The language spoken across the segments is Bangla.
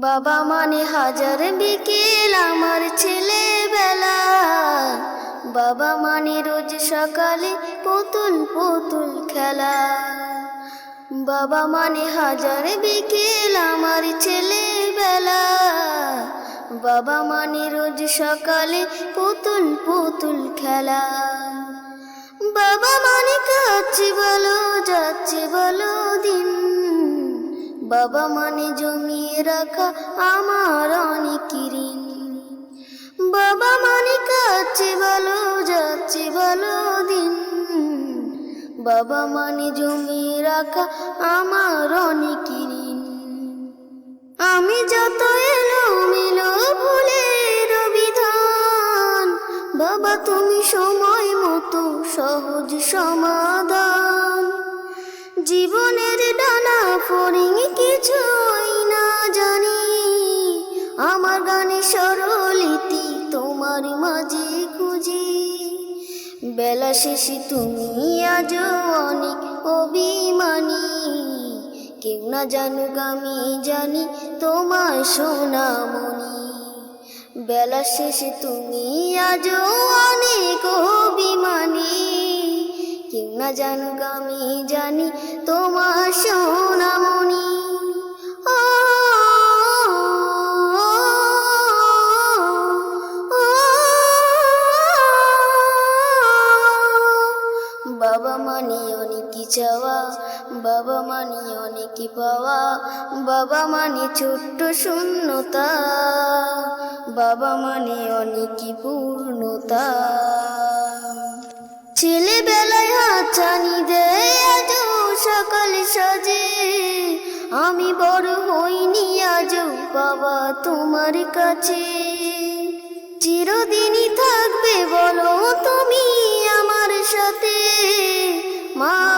বাবা মানে হাজার বিকেল আমার ছেলেবেলা। বাবা মানে রোজ সকালে পুতুল পুতুল খেলা। বাবা মানে হাজার বিকেল আমার ছেলেবেলা। বাবা মানে রোজ সকালে পুতুল পুতুল খেলা। বাবা মানে কাছে বলো যাচ্ছে বলো বাবা মানে জমিয়ে রাখা আমার অনেক ঋণ। বাবা মানে কাছে ভালো, যাচ্ছে ভালো দিন। বাবা মানে জমিয়ে রাখা আমার অনেক ঋণ। আমি যত এলো মিলো ভুলের বিধান, বাবা তুমি সময় মতো সহজ সমাধান তোমার মাঝে খুঁজি। বেলা শেষে তুমি আজ অনেক অভিমানী। কেউ না জানুক, আমি জানি তোমার সোনামণি। বেলা শেষে তুমি আজ অনেক অভিমানী। কেউ না জানুক, আমি জানি তোমার সোনামণি। অনেক চাওয়া বাবা মানে অনেক পাওয়া। বাবা মানে ছোট্ট শূন্যতা। বাবা মানে অনেক পূর্ণতা। ছেলেবেলায় হাতছানি দেয় আজ সকাল সাজে। আমি বড় হইনি আজ বাবা তোমার কাছে। চিরদিনই থাকবে বলো তুমি আমার সাথে। মা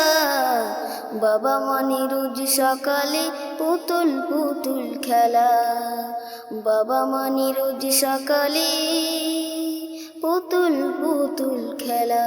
বাবা মানে রোজ সকালে পুতুল পুতুল খেলা। বাবা মানে রোজ সকালে পুতুল পুতুল খেলা।